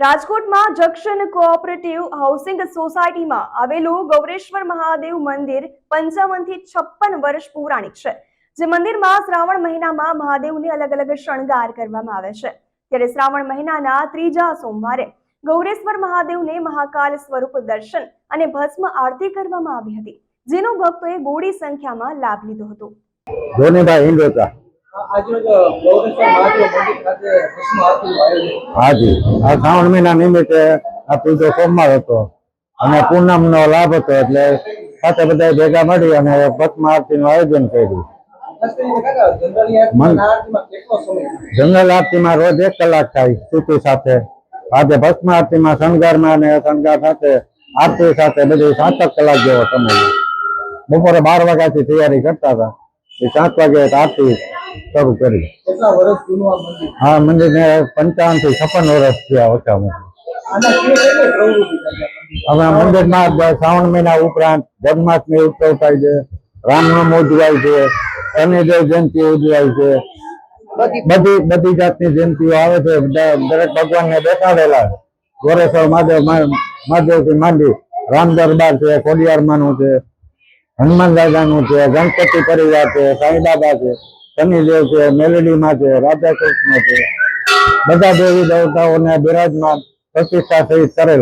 રાજકોટમાં junction cooperative housing સોસાયટીમાં આવેલું ગૌરેશ્વર મહાદેવ મંદિર પંચાવનથી છપ્પન વર્ષ પૌરાણિક છે, જે મંદિરમાં શ્રાવણ મહિનામાં મહાદેવને અલગ અલગ શણગાર કરવામાં આવે છે. ત્યારે શ્રાવણ મહિનાના ત્રીજા સોમવારે ગૌરેશ્વર મહાદેવને મહાકાલ સ્વરૂપ દર્શન અને ભસ્મ આરતી કરવામાં આવી હતી, જેનો ભક્તોએ બોડી સંખ્યામાં લાભ લીધો હતો. ધોનીભાઈ હિન્દોતા હાજી. આ શ્રાવણ મહિના નિમિત્તે આ પૂજો સોમવાર હતો. અને પૂનમ નો લાભ હતો એટલે સાથે બધા ભેગા મળી અને ભસ્મ આરતી નું આયોજન કર્યું. જંગલ આરતી આરતીમાં રોજ એક કલાક થાય સ્તુતિ સાથે. આજે ભસ્મ સણગારમાં અને શણગાર સાથે આરતી સાથે બધું સાત કલાક જેવો સમય. બપોરે બાર વાગ્યાથી તૈયારી કરતા હતા. એ સાત વાગે આરતી શરૂ કરી. હા મંદિરને પંચાવનથી છપ્પન વર્ષ થયા ઓછામાં? હવે મંદિરમાં શ્રાવણ મહિના ઉપરાંત જન્માષ્ટમી ઉત્સવ થાય છે રામનવમી ઉજવાય છે શનિદેવ જયંતિ ઉજવાય છે. બધી બધી જાતની જયંતિઓ આવે છે દરેક ભગવાનને બેસાડેલા ગોરેશ્વર મહાદેવ મહાદેવથી માંડી રામ દરબાર છે ખોડિયારમાંનું છે હનુમાન દાદાનું છે ગણપતિ પરિવાર છે સાંઈ બાબા છે. શનિદેવ છે મેલડીમાં છે રાધા કૃષ્ણ છે બધા દેવી દેવતાઓને બિરાજમાન પ્રતિષ્ઠા સહિત કરેલા